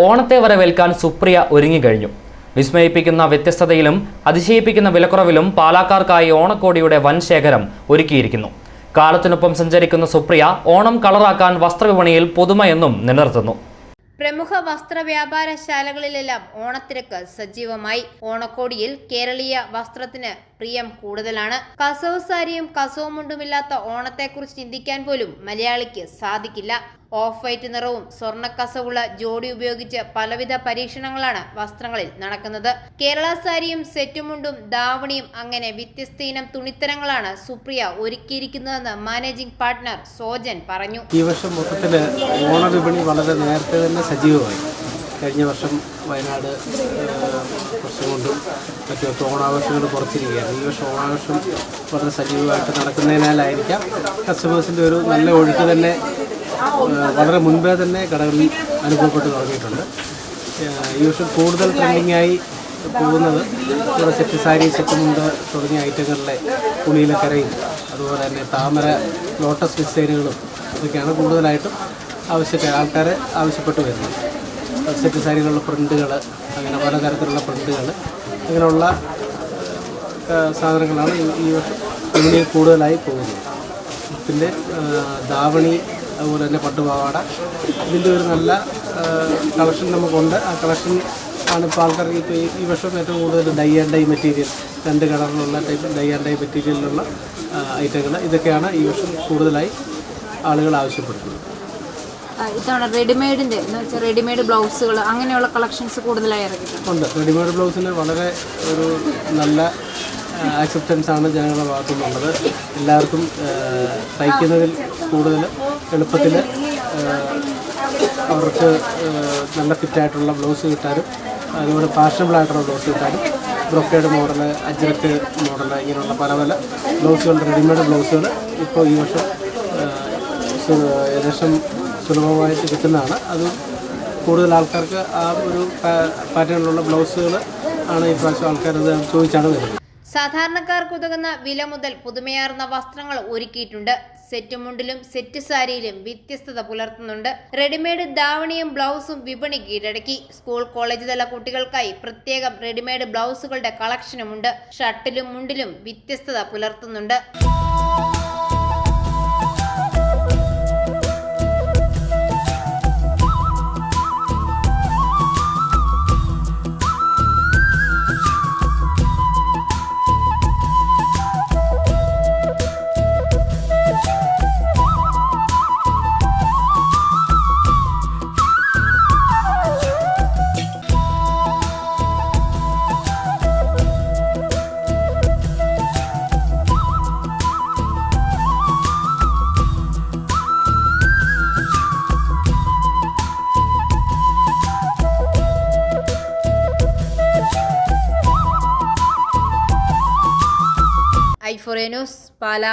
ഓണത്തെ വരവേൽക്കാൻ സുപ്രിയ ഒരുങ്ങിക്കഴിഞ്ഞു. വിസ്മയിപ്പിക്കുന്ന വ്യത്യസ്തതയിലും അതിശയിപ്പിക്കുന്ന വിലക്കുറവിലും പാലാക്കാർക്കായി ഓണക്കോടിയുടെ വൻ ശേഖരം ഒരുക്കിയിരിക്കുന്നു. കാലത്തിനൊപ്പം സഞ്ചരിക്കുന്ന സുപ്രിയ ഓണം കളറാക്കാൻ വസ്ത്രവിപണിയിൽ പുതുമയെന്നും നിലനിർത്തുന്നു. പ്രമുഖ വസ്ത്ര വ്യാപാരശാലകളിലെല്ലാം ഓണത്തിരക്ക് സജീവമായി. ഓണക്കോടിയിൽ കേരളീയ വസ്ത്രത്തിന് പ്രിയം കൂടുതലാണ്. കസവ് സാരിയും കസവ് മുണ്ടുമില്ലാത്ത ഓണത്തെക്കുറിച്ച് ചിന്തിക്കാൻ പോലും മലയാളിക്ക് സാധിക്കില്ല. ഓഫ് വൈറ്റ് നിറവും സ്വർണ കസവുള്ള ജോഡി ഉപയോഗിച്ച് പലവിധ പരീക്ഷണങ്ങളാണ് വസ്ത്രങ്ങളിൽ നടക്കുന്നത്. കേരള സാരിയും സെറ്റുമുണ്ടും ദാവണിയും അങ്ങനെ വ്യത്യസ്ത ഇനം തുണിത്തരങ്ങളാണ് സുപ്രിയ ഒരുക്കിയിരിക്കുന്നതെന്ന് മാനേജിംഗ് പാർട്ട്ണർ സോജൻ പറഞ്ഞു. ഈ വർഷം മൊത്തത്തിൽ ഓണവിപണി വളരെ നേരത്തെ തന്നെ സജീവമായി. കഴിഞ്ഞ വർഷം വയനാട് പ്രശ്നം കൊണ്ടും ഓണാഘോഷം ഓണാഘോഷങ്ങൾ കുറച്ചിരിക്കുകയാണ് ഈ വർഷം ഓണാഘോഷം വളരെ സജീവമായിട്ട് നടക്കുന്നതിനാലായിരിക്കാം കസ്റ്റമേഴ്സിന്റെ ഒരു നല്ല ഒഴുക്ക് തന്നെ വളരെ മുൻപേ തന്നെ കടകളിൽ അനുഭവപ്പെട്ട് തുടങ്ങിയിട്ടുണ്ട്. ഈ വർഷം കൂടുതൽ ട്രെൻഡിങ്ങായി പോകുന്നത് ഇവിടെ സെറ്റ് സാരി സെറ്റ് മുണ്ട് തുടങ്ങിയ ഐറ്റങ്ങളിലെ തുണിയിലക്കരയും അതുപോലെ തന്നെ താമര ലോട്ടസ് ഡിസൈനുകളും ഇതൊക്കെയാണ് കൂടുതലായിട്ടും ആവശ്യക്കാർ ആൾക്കാരെ ആവശ്യപ്പെട്ടു വരുന്നത്. സെറ്റ് സാരികളുടെ പ്രിന്റുകൾ അങ്ങനെ പലതരത്തിലുള്ള പ്രിന്റുകൾ അങ്ങനെയുള്ള സാധനങ്ങളാണ് ഈ- വിപണിയിൽ കൂടുതലായി പോകുന്നത്. പിന്നെ ധാവണി അതുപോലെ തന്നെ പട്ടുപാവാട ഇതിന്റെ ഒരു നല്ല കളക്ഷൻ നമുക്കുണ്ട്. ആ കളക്ഷൻ ആണ് ഇപ്പോൾ ആൾക്കാർക്ക് ഇപ്പോൾ ഈ- വർഷം ഏറ്റവും കൂടുതൽ ഡൈ ആൻഡ് ഡൈ മെറ്റീരിയൽ രണ്ട് കളറിലുള്ള ടൈപ്പ് ഡൈ ആൻഡ് ഡൈ മെറ്റീരിയലിലുള്ള ഐറ്റങ്ങൾ ഇതൊക്കെയാണ് ഈ വർഷം കൂടുതലായി ആളുകൾ ആവശ്യപ്പെടുന്നത്. ഇത്തവണ റെഡിമെയ്ഡിന്റെ എന്ന് വെച്ചാൽ റെഡിമെയ്ഡ് ബ്ലൗസുകൾ അങ്ങനെയുള്ള കളക്ഷൻസ് കൂടുതലായി ഇറങ്ങിയിട്ടുണ്ട്. റെഡിമെയ്ഡ് ബ്ലൗസിന് വളരെ ഒരു നല്ല ആക്സെപ്റ്റൻസ് ആണ് ജനങ്ങളുടെ ഭാഗത്തു നിന്നുള്ളത് എല്ലാവർക്കും തയ്ക്കുന്നതിൽ കൂടുതൽ എളുപ്പത്തിൽ അവർക്ക് നല്ല ഫിറ്റായിട്ടുള്ള ബ്ലൗസ് കിട്ടാനും അതുപോലെ ഫാഷനബിൾ ആയിട്ടുള്ള ബ്ലൗസ് കിട്ടാനും ബ്രൊക്കേഡ് മോഡൽ അജ്രക്ക് മോഡൽ ഇങ്ങനെയുള്ള പല പല ബ്ലൗസുകൾ റെഡിമെയ്ഡ് ബ്ലൗസുകൾ ഇപ്പോൾ ഈ വർഷം ഏകദേശം സുലഭമായിട്ട് കിട്ടുന്നതാണ്. അത് കൂടുതൽ ആൾക്കാർക്ക് ആ ഒരു പാറ്റേണിലുള്ള ബ്ലൗസുകൾ ആണ് ഈ പ്രാവശ്യം ആൾക്കാരത് ചോദിച്ചാണ് വരുന്നത്. സാധാരണക്കാർക്ക് ഉതകുന്ന വില മുതൽ പുതുമയാർന്ന വസ്ത്രങ്ങൾ ഒരുക്കിയിട്ടുണ്ട്. സെറ്റ് മുണ്ടിലും സെറ്റ് സാരിയിലും വ്യത്യസ്തത പുലർത്തുന്നുണ്ട്. റെഡിമെയ്ഡ് ധാവണിയും ബ്ലൗസും വിപണി കീഴടക്കി. സ്കൂൾ കോളേജ് തല കുട്ടികൾക്കായി പ്രത്യേകം റെഡിമെയ്ഡ് ബ്ലൗസുകളുടെ കളക്ഷനുമുണ്ട്. ഷർട്ടിലും മുണ്ടിലും വ്യത്യസ്തത പുലർത്തുന്നുണ്ട്. ന്യൂസ് പാല